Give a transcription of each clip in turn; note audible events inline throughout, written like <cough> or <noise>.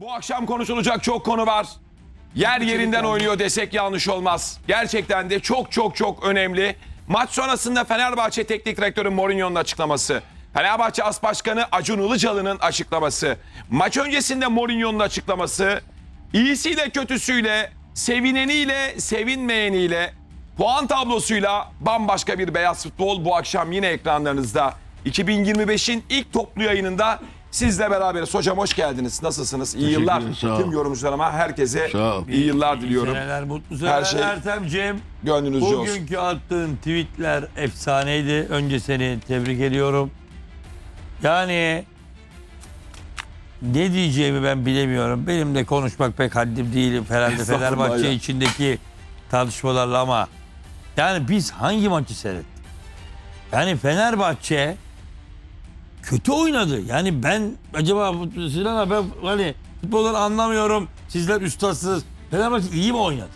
Bu akşam konuşulacak çok konu var. Yer yerinden oynuyor desek yanlış olmaz. Gerçekten de çok çok çok önemli. Maç sonrasında Fenerbahçe Teknik Direktörü Mourinho'nun açıklaması. Fenerbahçe As Başkanı Acun Ilıcalı'nın açıklaması. Maç öncesinde Mourinho'nun açıklaması. İyisiyle kötüsüyle, sevineniyle, sevinmeyeniyle, puan tablosuyla bambaşka bir beyaz futbol bu akşam yine ekranlarınızda. 2025'in ilk toplu yayınında sizle beraberiz. Hocam hoş geldiniz. Nasılsınız? İyi Teşekkür yıllar. ederim, sağ ol. Tüm yorumcularıma herkese Sağ ol. iyi yıllar diliyorum. Seneler mutlu Her seneler şey Ertemciğim. Gönlünüzce olsun. Bugünkü attığın tweetler efsaneydi. Önce seni tebrik ediyorum. Yani ne diyeceğimi ben bilemiyorum. Benim de konuşmak pek haddim değil herhalde Estağfurullah Fenerbahçe ya. içindeki tartışmalarla ama yani biz hangi maçı seyrettik? Yani Fenerbahçe kötü oynadı. Yani ben acaba Sinan abi ben hani futbolları anlamıyorum. Sizler üstadsınız. Fenerbahçe iyi mi oynadı?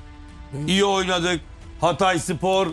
İyi oynadık. Hatay Spor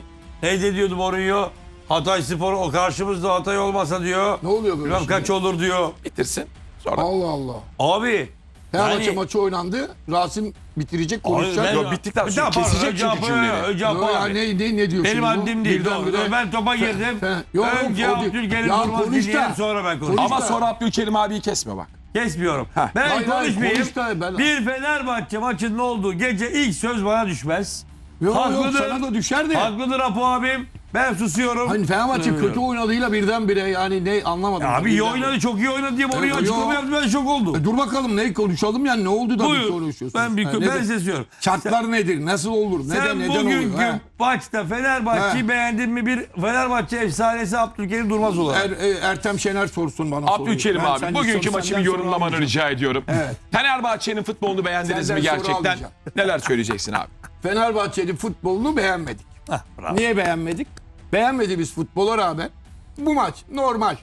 neydi diyordu Mourinho? Hatay Spor o karşımızda Hatay olmasa diyor. Ne oluyor böyle Bilmem şimdi? kaç olur diyor. Bitirsin. Sonra Allah Allah. Abi Fenerbahçe Yani- maçı oynandı. Rasim bitirecek konuşacak. ben- Yok, bittikten sonra kesecek çünkü Öcapı, cümleni. Öcapı Yo, ya abi. ne, ne, ne diyor Benim bu? haddim değil. Birdenbire- Doğru. Ben topa girdim. Fe- Yok, yok, Önce o değil. Abdülkerim Ya Durmaz konuş da. dinleyelim sonra ben konuşayım. Konuş ama da. sonra Abdülkerim abiyi kesme bak. Kesmiyorum. Heh. Ben Hayır, hayır, konuşmayayım. konuş da ben- Bir Fenerbahçe maçının olduğu gece ilk söz bana düşmez. Yok yok Haklıdır. sana da düşer de. Haklıdır Apo abim. Ben susuyorum. Hani Fenerbahçe kötü oynadığıyla birdenbire yani ne anlamadım. Abi iyi oynadı, çok iyi oynadı diye Evet, açıklama yaptı. Ben şok oldum. E, dur bakalım ne konuşalım yani ne oldu da bir Buyur. konuşuyorsunuz. Ben bir Ha, ben nedir? sesiyorum. Şartlar nedir? Nasıl olur? Neden Sen neden bugünkü oluyor? Ha? maçta Fenerbahçe'yi beğendin mi? Bir Fenerbahçe efsanesi Abdülkerim Durmaz olarak. Er, e, Ertem Şener sorsun bana. Abdülkerim soruyu. Abi sen- bugünkü maçı bir yorumlamanı rica ediyorum. Evet. Fenerbahçe'nin futbolunu beğendiniz Senden mi gerçekten? Neler söyleyeceksin abi? Fenerbahçe'nin futbolunu beğenmedik. Hah, bravo. Niye beğenmedik? Beğenmediğimiz futbola rağmen bu maç normal.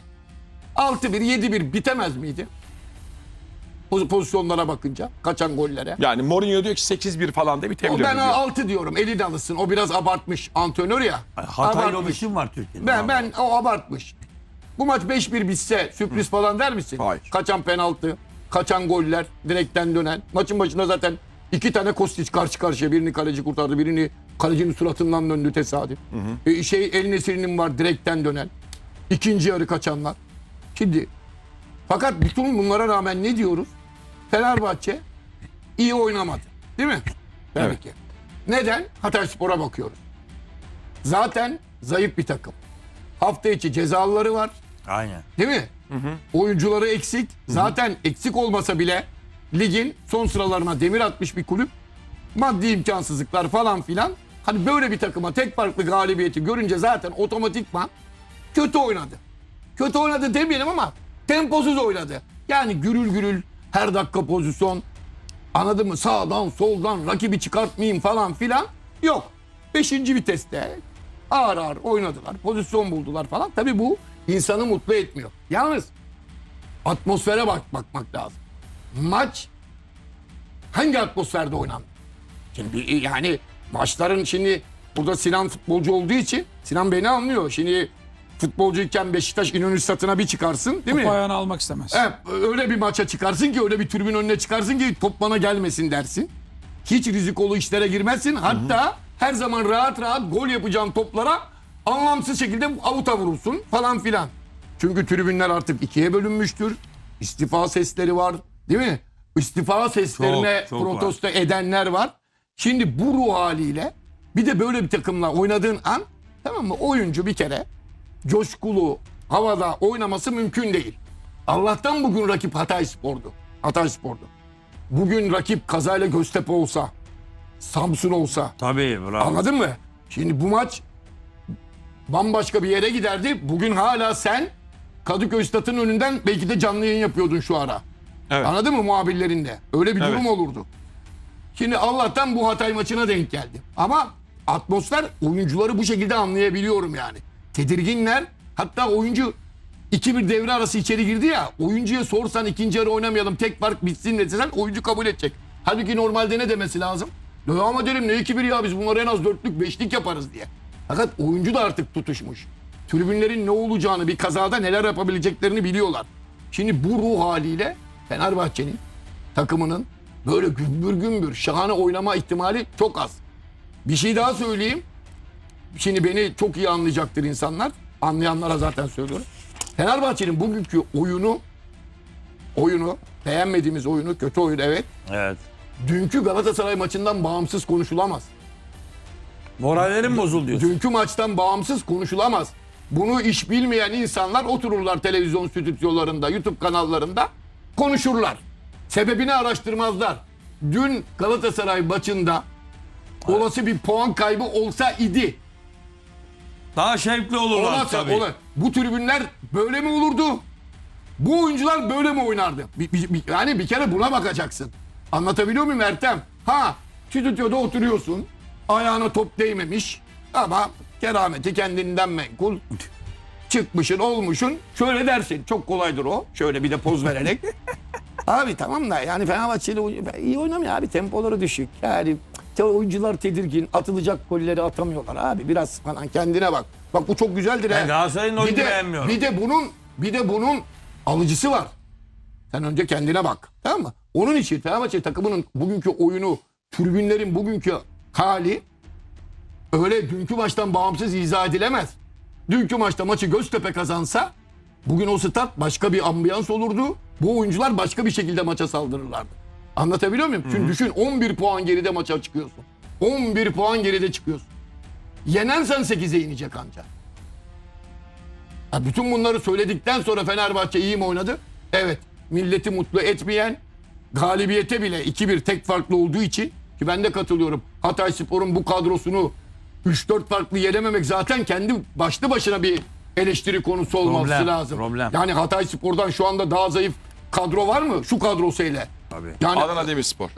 6-1, 7-1 bitemez miydi? Poz- Pozisyonlara bakınca, kaçan gollere. Yani Mourinho diyor ki 8-1 falan da O bitebilir ben diyor. 6 diyorum. Eli de alışsın. O biraz abartmış antrenör ya. Hataylı Abartmış. oluşum var Türkiye'de. Ben, ben o abartmış. Bu maç 5-1 bitse sürpriz falan der misin? Hayır. Kaçan penaltı, kaçan goller, direkten dönen. Maçın başında zaten iki tane Kostić karşı karşıya. Birini kaleci kurtardı, birini kalecinin suratından döndü tesadüf. E, şey El Nesiri'nin var direkten dönen. İkinci yarı kaçanlar. Şimdi fakat bütün bunlara rağmen ne diyoruz? Fenerbahçe iyi oynamadı. Değil mi? Tabii Evet. ki. Neden? Hatayspor'a bakıyoruz. Zaten zayıf bir takım. Hafta içi cezalıları var. Aynen. Değil mi? Oyuncuları eksik. Zaten eksik olmasa bile ligin son sıralarına demir atmış bir kulüp. Maddi imkansızlıklar falan filan. Hani böyle bir takıma tek farklı galibiyeti görünce zaten otomatikman kötü oynadı. Kötü oynadı demeyelim ama temposuz oynadı. Yani gürül gürül her dakika pozisyon. Anladın mı? Sağdan soldan rakibi çıkartmayayım falan filan. Yok. Beşinci viteste ağır ağır oynadılar. Pozisyon buldular falan. Tabii bu insanı mutlu etmiyor. Yalnız atmosfere bak bakmak lazım. Maç hangi atmosferde oynandı? Şimdi yani maçların şimdi burada Sinan futbolcu olduğu için Sinan beni anlıyor. Şimdi futbolcuyken Beşiktaş İnönü Stadı'na bir çıkarsın değil mi? Topu ayağına almak istemez. Evet, öyle bir maça çıkarsın ki öyle bir tribün önüne çıkarsın ki top bana gelmesin dersin. Hiç rizikolu işlere girmezsin. Hatta her zaman rahat rahat gol yapacağın toplara anlamsız şekilde avuta vurursun falan filan. Çünkü tribünler artık ikiye bölünmüştür. İstifa sesleri var değil mi? İstifa seslerine Çok, çok protesto edenler var. Şimdi bu ruh haliyle bir de böyle bir takımla oynadığın an tamam mı oyuncu bir kere coşkulu havada oynaması mümkün değil. Allah'tan bugün rakip Hatay Spor'du. Hatay Spor'du. Bugün rakip kazayla Göztepe olsa, Samsun olsa Tabii bravo. anladın mı? Şimdi bu maç bambaşka bir yere giderdi. Bugün hala sen Kadıköy Stadı'nın önünden belki de canlı yayın yapıyordun şu ara. Evet. Anladın mı muhabirlerinde? Öyle bir Evet. durum olurdu. Şimdi Allah'tan bu Hatay maçına denk geldi. Ama atmosfer oyuncuları bu şekilde anlayabiliyorum yani. Tedirginler. Hatta oyuncu 2-1 devre arası içeri girdi ya. Oyuncuya sorsan ikinci yarı oynamayalım tek fark bitsin desen oyuncu kabul edecek. Halbuki normalde ne demesi lazım? Devam edelim ne 2-1 ya biz bunları en az dörtlük beşlik yaparız diye. Fakat oyuncu da artık tutuşmuş. Tribünlerin ne olacağını bir kazada neler yapabileceklerini biliyorlar. Şimdi bu ruh haliyle Fenerbahçe'nin takımının böyle gümbür gümbür şahane oynama ihtimali çok az. Bir şey daha söyleyeyim. Şimdi beni çok iyi anlayacaktır insanlar. Anlayanlara zaten söylüyorum. Fenerbahçe'nin bugünkü oyunu oyunu beğenmediğimiz oyunu kötü oyun evet. Evet. Dünkü Galatasaray maçından bağımsız konuşulamaz. Morallerim bozuldu diyorsun. Dünkü maçtan bağımsız konuşulamaz. Bunu iş bilmeyen insanlar otururlar televizyon stüdyolarında, YouTube kanallarında konuşurlar. Sebebini araştırmazlar. Dün Galatasaray maçında olası bir puan kaybı olsa idi. Daha şevkli olurlar Olmazsa tabii. ola- bu tribünler böyle mi olurdu? Bu oyuncular böyle mi oynardı? Bir- bir- bir- yani bir kere buna bakacaksın. Anlatabiliyor muyum Ertem? Ha, stüdyoda oturuyorsun. Ayağına top değmemiş ama kerameti kendinden menkul. Çıkmışın, olmuşun. Şöyle dersin. Çok kolaydır o. Şöyle bir de poz vererek. <laughs> abi tamam da yani Fenerbahçeli oy- iyi oynamıyor abi. Tempoları düşük. Yani te- oyuncular tedirgin. Atılacak golleri atamıyorlar abi. Biraz falan kendine bak. Bak bu çok güzeldir. Ben he. Galatasaray'ın oyunu beğenmiyorum. bir de bunun bir de bunun alıcısı var. Sen önce kendine bak. Tamam mı? Onun için Fenerbahçe takımının bugünkü oyunu, tribünlerin bugünkü hali öyle dünkü maçtan bağımsız izah edilemez. Dünkü maçta maçı Göztepe kazansa bugün o stat başka bir ambiyans olurdu. Bu oyuncular başka bir şekilde maça saldırırlardı. Anlatabiliyor muyum? Çünkü düşün 11 puan geride maça çıkıyorsun. 11 puan geride çıkıyorsun. Yenensen 8'e inecek ancak. Ha, bütün bunları söyledikten sonra Fenerbahçe iyi mi oynadı? Evet. Milleti mutlu etmeyen, galibiyete bile 2-1 tek farklı olduğu için ki ben de katılıyorum. Hatay Spor'un bu kadrosunu 3-4 farklı yenememek zaten kendi başlı başına bir eleştiri konusu olması Problem, lazım. problem. Yani Hatay Spor'dan şu anda daha zayıf kadro var mı? Şu kadrosuyla. Tabii. Yani Adana Demirspor.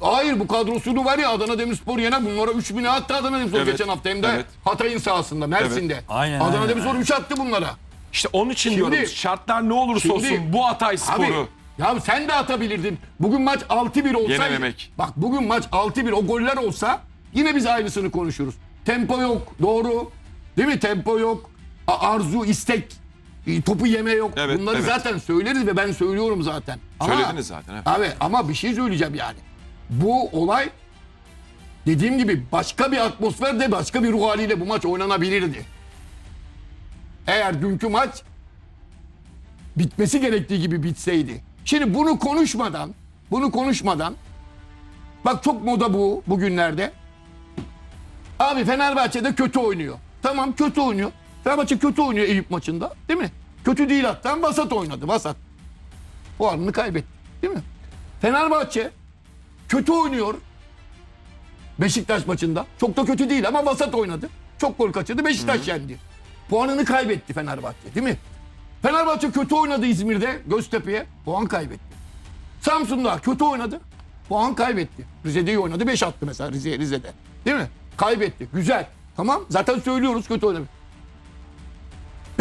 Hayır bu kadrosunu var ya Adana Demirspor yener. Bunlara 3 bin attı Adana Demirspor Evet, geçen hafta hem de evet. Hatay'ın sahasında Mersin'de. Aynen, Adana aynen, Demirspor aynen. 3 attı bunlara. İşte onun için Şimdi- diyorum şartlar ne olursa Şimdi- olsun bu Hatay Abi Sporu ya sen de atabilirdin. Bugün maç 6-1 olsaydı. Yenememek. Bak bugün maç 6-1 o goller olsa yine biz aynısını konuşuruz. Tempo yok doğru. Değil mi? Tempo yok. Arzu, istek, e, topu yeme yok. Evet, Bunları evet. zaten söyleriz ve ben söylüyorum zaten. Ama- Söylediniz zaten, evet. Evet ama bir şey söyleyeceğim yani. Bu olay dediğim gibi başka bir atmosferde başka bir ruh haliyle bu maç oynanabilirdi. Eğer dünkü maç bitmesi gerektiği gibi bitseydi. Şimdi bunu konuşmadan, bunu konuşmadan bak çok moda bu bugünlerde. Abi Fenerbahçe'de kötü oynuyor. Tamam kötü oynuyor. Fenerbahçe kötü oynuyor Eyüp maçında değil mi? Kötü değil hatta Vasat oynadı Vasat. Puanını kaybetti değil mi? Fenerbahçe kötü oynuyor. Beşiktaş maçında. Çok da kötü değil ama vasat oynadı. Çok gol kaçırdı. Beşiktaş yendi. Puanını kaybetti Fenerbahçe değil mi? Fenerbahçe kötü oynadı İzmir'de Göztepe'ye. Puan kaybetti. Samsun'da kötü oynadı. Puan kaybetti. Rize'de iyi oynadı. 5 attı mesela Rize, Rize'de. Değil mi? Kaybetti. Güzel. Tamam. Zaten söylüyoruz kötü oynadı.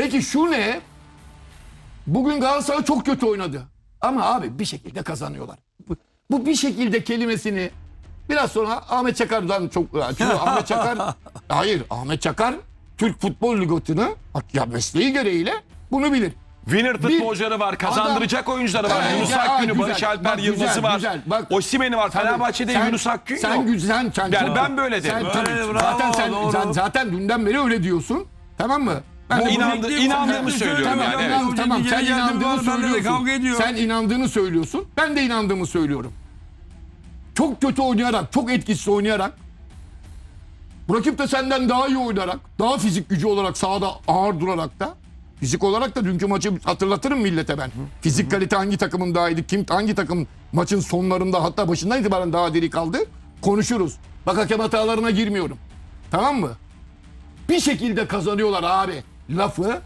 Peki şu ne? Bugün Galatasaray çok kötü oynadı. Ama abi bir şekilde kazanıyorlar. Bu, bu bir şekilde kelimesini biraz sonra Ahmet Çakar'dan çok... Çünkü <laughs> Ahmet Çakar... Hayır Ahmet Çakar Türk futbol ligotunu ya mesleği gereğiyle bunu bilir. Winner futbolcuları var, kazandıracak oyuncuları var. Ee, Yunus Akgün'ü, güzel. Barış Alper Bak, Yıldız'ı güzel, var. güzel. Bak- Osimhen'i var. Tabii. Fenerbahçe'de Sen- Yunus Akgün sen, yok. Sen, sen, Yani ben böyle derim. Sen, Öyle, tabii, bravo, zaten sen, doğru. sen zaten dünden beri öyle diyorsun. Tamam mı? Ben de inandı- inandığımı söylüyorum Tamam, yani, tamam, evet. Tamam, sen inandığını söylüyorsun. Sen inandığını söylüyorsun. Ben de inandığımı söylüyorum. Çok kötü oynayarak, çok etkisiz oynayarak rakip de senden daha iyi oynayarak, daha fizik gücü olarak sahada ağır durarak da fizik olarak da dünkü maçı hatırlatırım millete ben. Fizik kalite hangi takımın daha iyiydi, kim hangi takım maçın sonlarında hatta başından itibaren daha diri kaldı konuşuruz. Bak hakem hatalarına girmiyorum. Tamam mı? Bir şekilde kazanıyorlar abi. Lafı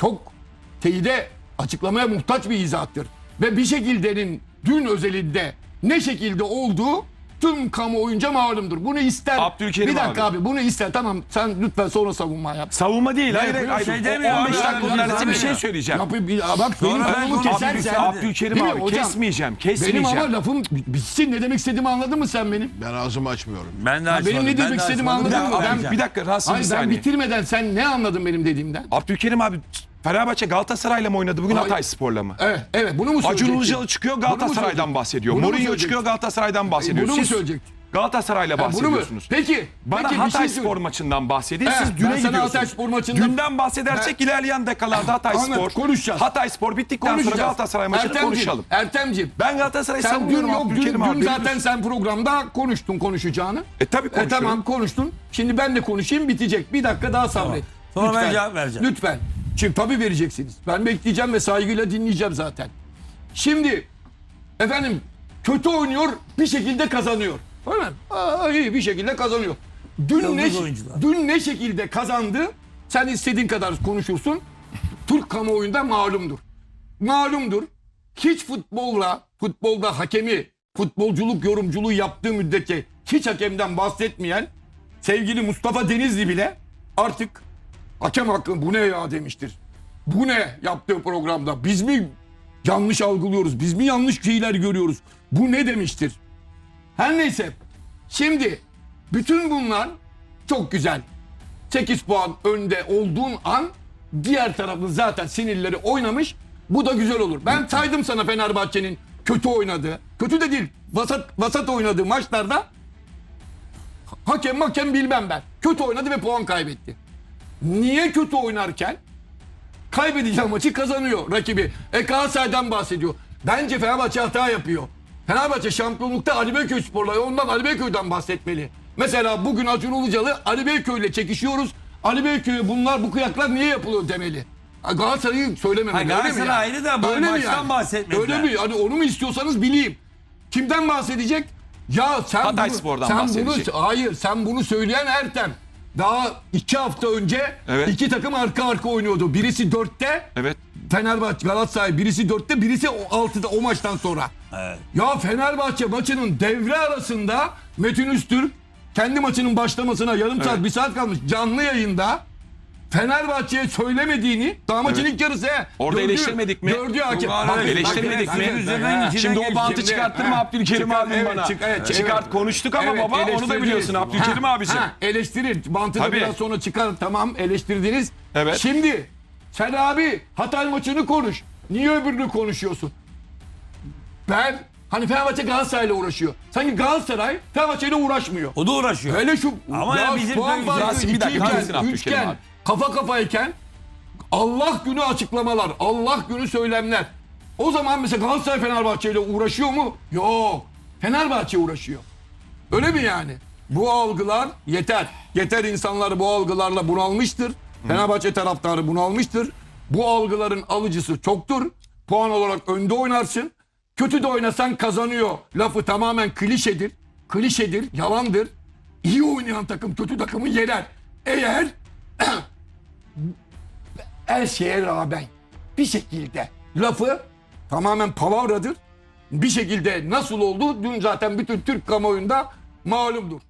çok teyide açıklamaya muhtaç bir izahtır. Ve bir şekildenin dün özelinde ne şekilde olduğu tüm kamuoyunca malumdur. Bunu ister. Abdülkerim bir dakika abi. abi. bunu ister. Tamam sen lütfen sonra savunma yap. Savunma değil. Hayır, hayır, yapıyorsun? hayır. Şey O- demiyor 15 abi, dakika onlarca abi bir ya. şey söyleyeceğim. Yapı, bir- bak benim ben konumu konuşayım. kesersen. Abdülkerim abi hocam? kesmeyeceğim. Benim Kesmeyeceğim. ama lafım bitsin ne demek istediğimi anladın mı sen benim? Ben ağzımı açmıyorum. Ben de açmadım. benim ne demek de istediğimi anladın mı? Ben- bir dakika Rasim bir Hayır ben saniye. bitirmeden sen ne anladın benim dediğimden? Abdülkerim abi Fenerbahçe Galatasaray'la mı oynadı bugün. Hatay Spor'la mı? Evet, evet bunu mu Acun söyleyecektin? Ilıcalı çıkıyor Galatasaray'dan bahsediyor. Bunu mu Mourinho söyleyecektin? çıkıyor Galatasaray'dan bahsediyor. Bunu mu Siz söyleyecektin? Galatasaray'la Ha, bunu mu? bahsediyorsunuz. Peki. Bana peki, bir Hatay şey Spor maçından bahsedin. He, Siz ben düne sana gidiyorsunuz. Hatay Spor maçından- Dünden bahsedersek ilerleyen dakikalarda Hatay Anladım, Spor. konuşacağız. Hatay Spor bittikten sonra. Galatasaray maçını Ertemciğim, konuşalım. Ertemciğim. Ben Galatasaray'ı Sen dün savunuyorum yok dün, Abdülkerim abi. dün zaten sen programda konuştun konuşacağını. E tabii E konuşuyorum. tamam konuştun. Şimdi ben de konuşayım bitecek. Bir dakika daha sabret. Sonra ben cevap vereceğim. Lütfen. Şimdi tabii vereceksiniz. Ben bekleyeceğim ve saygıyla dinleyeceğim zaten. Şimdi efendim kötü oynuyor bir şekilde kazanıyor. Öyle mi? Aa, iyi bir şekilde kazanıyor. Dün ne, oyuncular. dün ne şekilde kazandı? Sen istediğin kadar konuşursun. Türk kamuoyunda malumdur. Malumdur. Hiç futbolla, futbolda hakemi, futbolculuk yorumculuğu yaptığı müddetçe hiç hakemden bahsetmeyen sevgili Mustafa Denizli bile artık hakem hakkı bu ne ya demiştir. Bu ne yaptığı programda? Biz mi yanlış algılıyoruz? Biz mi yanlış şeyler görüyoruz? Bu ne demiştir? Her neyse. Şimdi bütün bunlar çok güzel. 8 puan önde olduğun an diğer tarafın zaten sinirleri oynamış. Bu da güzel olur. Ben saydım sana Fenerbahçe'nin kötü oynadığı, kötü de değil, vasat, vasat oynadığı maçlarda hakem hakem bilmem ben. Kötü oynadı ve puan kaybetti. Niye kötü oynarken kaybedeceği maçı kazanıyor rakibi. E Galatasaray'dan bahsediyor. Bence Fenerbahçe hata yapıyor. Fenerbahçe şampiyonlukta Ali Beyköy sporla ondan Ali Beyköy'den bahsetmeli. Mesela bugün Acun Ilıcalı Ali Beyköy'le çekişiyoruz. Ali Beyköy'e bunlar bu kıyaklar niye yapılıyor demeli. Galatasaray'ı söylememeli. Galatasaray yani? ayrı da bu Öyle maçtan bahsetmediler. Öyle mi? Hani onu mu istiyorsanız bileyim. Kimden bahsedecek? Ya sen Hatay bunu, Spor'dan sen bahsedecek. Bunu, hayır sen bunu söyleyen Ertem. Daha iki hafta önce Evet. iki takım arka arka oynuyordu. Birisi dörtte Evet. Fenerbahçe Galatasaray birisi dörtte birisi o altıda o maçtan sonra. Evet. Ya Fenerbahçe maçının devre arasında Metin Üstürk kendi maçının başlamasına yarım saat Evet. bir saat kalmış canlı yayında Fenerbahçe'ye söylemediğini maçın Evet. yarısı he. Orada Gördüğü- eleştirmedik mi? Gördüğü hakem. Bak. Eleştirmedik bak, mi? Şimdi o bantı Şimdi- çıkarttırma Ha, Abdülkerim çıkar- abim evet, bana. çık- evet, çık- Çıkart evet. konuştuk ama Evet, baba onu da biliyorsun Abdülkerim Ha, abicim. ha, eleştirir. Bantını Tabii. biraz sonra çıkar. Tamam eleştirdiniz. Evet. Şimdi sen abi Hatay maçını konuş. Niye öbürünü konuşuyorsun? Ben hani Fenerbahçe Galatasaray'la uğraşıyor. Sanki Galatasaray Fenerbahçe'yle uğraşmıyor. O da uğraşıyor. Hele şu Ama ya bizim puan farkı Yasin, bir dakika, ikiyken, üçken, abi. Kafa kafayken Allah günü açıklamalar, Allah günü söylemler. O zaman mesela Galatasaray Fenerbahçe ile uğraşıyor mu? Yok. Fenerbahçe uğraşıyor. Öyle mi yani? Bu algılar yeter. Yeter insanlar bu algılarla bunalmıştır. Fenerbahçe taraftarı bunalmıştır. Bu algıların alıcısı çoktur. Puan olarak önde oynarsın. Kötü de oynasan kazanıyor. Lafı tamamen klişedir. Klişedir, yalandır. İyi oynayan takım kötü takımı yener. Eğer her şeye rağmen bir şekilde lafı tamamen palavradır. Bir şekilde nasıl oldu dün zaten bütün Türk kamuoyunda malumdur.